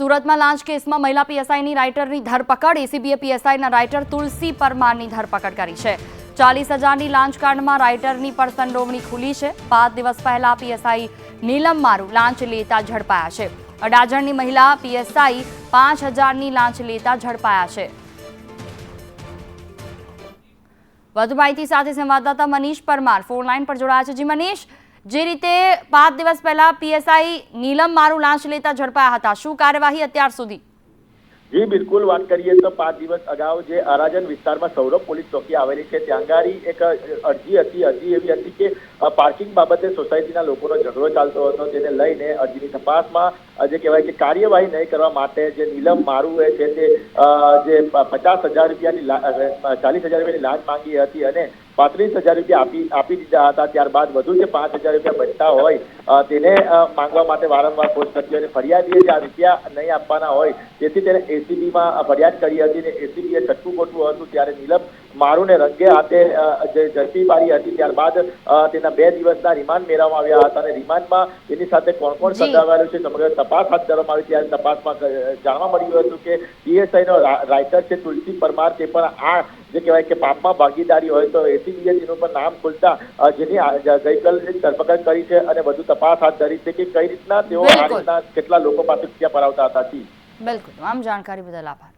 સુરતમાં લાંચ કેસમાં મહિલા પીએસઆઈની રાઇટરની ધરપકડ. એસીબીએ પીએસઆઈના રાઇટર તુલસી પરમારની ધરપકડ કરી છે. ચાલીસ હજારની લાંચ કાંડમાં રાઇટરની પણ સંડોવણી ખુલી છે. પાંચ દિવસ પહેલા પીએસઆઈ નીલમ મારુ લાંચ લેતા ઝડપાયા છે. અડાજણની મહિલા પીએસઆઈ પાંચ હજારની લાંચ લેતા ઝડપાયા છે. વધુ માહિતી સાથે સંવાદદાતા મનીષ પરમાર. ફોન લાઈન પર જોડાયા છે જી મનીષ. જે રીતે પાંચ દિવસ પહેલા પીએસઆઈ નીલમ મારું લાંચ લેતા ઝડપાયા હતા. શું કાર્યવાહી અત્યાર સુધી? જી, બિલકુલ વાત કરીએ તો પાંચ દિવસ અગાઉ જે અરાજન વિસ્તારમાં સૌરભ પોલીસ ચોકી આવેલી છે, ત્યાં ગાડી એક અરજી હતી, અરજી એવી હતી કે પાર્કિંગ બાબતે સોસાયટીના લોકોનો ઝઘડો ચાલતો હતો તેને લઈને અરજીની તપાસમાં જે કહેવાય કે કાર્યવાહી નહીં કરવા માટે જે નીલમ મારુ છે તે જે પચાસ હજાર રૂપિયાની ચાલીસ હજાર રૂપિયાની લાંચ માંગી હતી અને પાંત્રીસ હજાર રૂપિયા આપી આપી દીધા હતા. ત્યારબાદ વધુ જે પાંચ હજાર રૂપિયા બચતા હોય તેને માંગવા માટે વારંવાર કોર્ટ કરતી હોય અને ફરિયાદીએ જે આ રૂપિયા નહીં આપવાના હોય તેથી તેને એસીબીમાં ફરિયાદ કરી હતી અને એસીબીએ છઠ્ઠું ગોઠવું હતું. ત્યારે નીલમ મારુને રંગે હાથે જે ઝડપી પાડી હતી. ત્યારબાદ તેના બે દિવસના રિમાન્ડ મેળવવામાં આવ્યા હતા અને રિમાન્ડમાં તેની સાથે કોણ કોણ. સંડોવાયેલું છે સમગ્ર તપાસ હાથ ધરવામાં આવી. ત્યારે તપાસમાં જાણવા મળ્યું હતું કે પીએસઆઈનો રાઇટર છે તુલસી પરમાર તે પણ આ જે કહેવાય કે પાપમાં ભાગીદારી હોય તો એસીબીએ તેનું પણ નામ ખુલતા જેની ગઈકાલે ધરપકડ કરી છે અને વધુ તપાસ હાથ ધરી છે કે કઈ રીતના તેઓ આ રીતના કેટલા લોકો પાસે રૂપિયા પરાવતા હતા બિલકુલ. આમ જાણકારી બદલ આભાર.